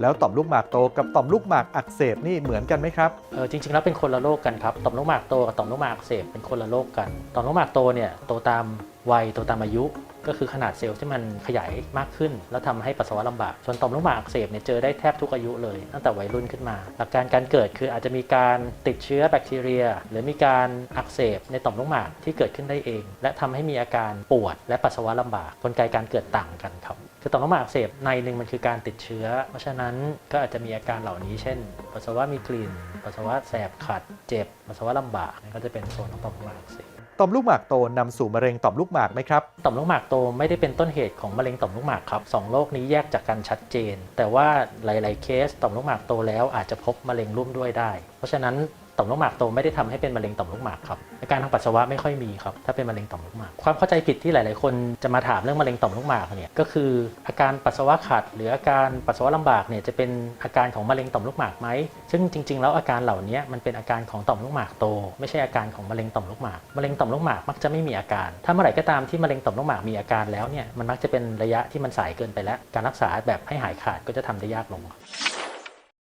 แล้วต่อมลูกหมากโตกับต่อมลูกหมากอักเสบนี่เหมือนกันไหมครับเออจริงๆแล้วเป็นคนละโรคกันครับต่อมลูกหมากโตกับต่อมลูกหมากอักเสบเป็นคนละโรคกันต่อมลูกหมากโตเนี่ยโตตามวัยโตตามอายุก็คือขนาดเซลล์ที่มันขยายมากขึ้น แล้วทำให้ปัสสาวะลำบากส่วนต่อมลูกหมากอักเสบเนี่ยเจอได้แทบทุกอายุเลย ตั้งแต่วัยรุ่นขึ้นมา หลักการการเกิดคืออาจจะมีการติดเชื้อแบคทีเรีย หรือมีการอักเสบในต่อมลูกหมากที่เกิดขึ้นได้เอง และทำให้มีอาการปวดและปัสสาวะลำบากกลไกการเกิดต่างกันครับ คือต่อมลูกหมากอักเสบในหนึ่งมันคือการติดเชื้อ เพราะฉะนั้นก็อาจจะมีอาการเหล่านี้ เช่น ปัสสาวะมีกลิ่น ปัสสาวะแสบขัด เจ็บ ปัสสาวะลำบากนี่ก็จะเป็นโซนของต่อมลูกหมากอักเสบต่อมลูกหมากโตนำสู่มะเร็งต่อมลูกหมากไหมครับ ต่อมลูกหมากโตไม่ได้เป็นต้นเหตุของมะเร็งต่อมลูกหมากครับสองโรคนี้แยกจากกันชัดเจน แต่ว่าหลาย ๆ เคสต่อมลูกหมากโตแล้วอาจจะพบมะเร็งร่วมด้วยได้ เพราะฉะนั้น ต่อมลูกหมากโตไม่ได้ทำให้เป็นมะเร็งต่อมลูกหมากครับอาการทางปัสสาวะไม่ค่อยมีครับถ้าเป็นมะเร็งต่อมลูกหมาก ความเข้าใจผิดที่หลาย ๆ คนจะมาถามเรื่องมะเร็งต่อมลูกหมากเนี่ยก็คืออาการปัสสาวะขัด หรืออาการปัสสาวะลำบากเนี่ยจะเป็นอาการของมะเร็งต่อมลูกหมากไหมซึ่งจริง ๆ แล้วอาการเหล่านี้มันเป็นอาการของต่อมลูกหมากโต ไม่ใช่อาการของมะเร็งต่อมลูกหมากมะเร็งต่อมลูกหมากมักจะไม่มีอาการ ถ้าเมื่อไหร่ก็ตามที่มะเร็งต่อมลูกหมากมีอาการแล้วเนี่ยมันมักจะเป็นระยะที่มันสายเกินไปแล้ว การรักษาแบบให้หายขาดก็จะทำได้ยากลง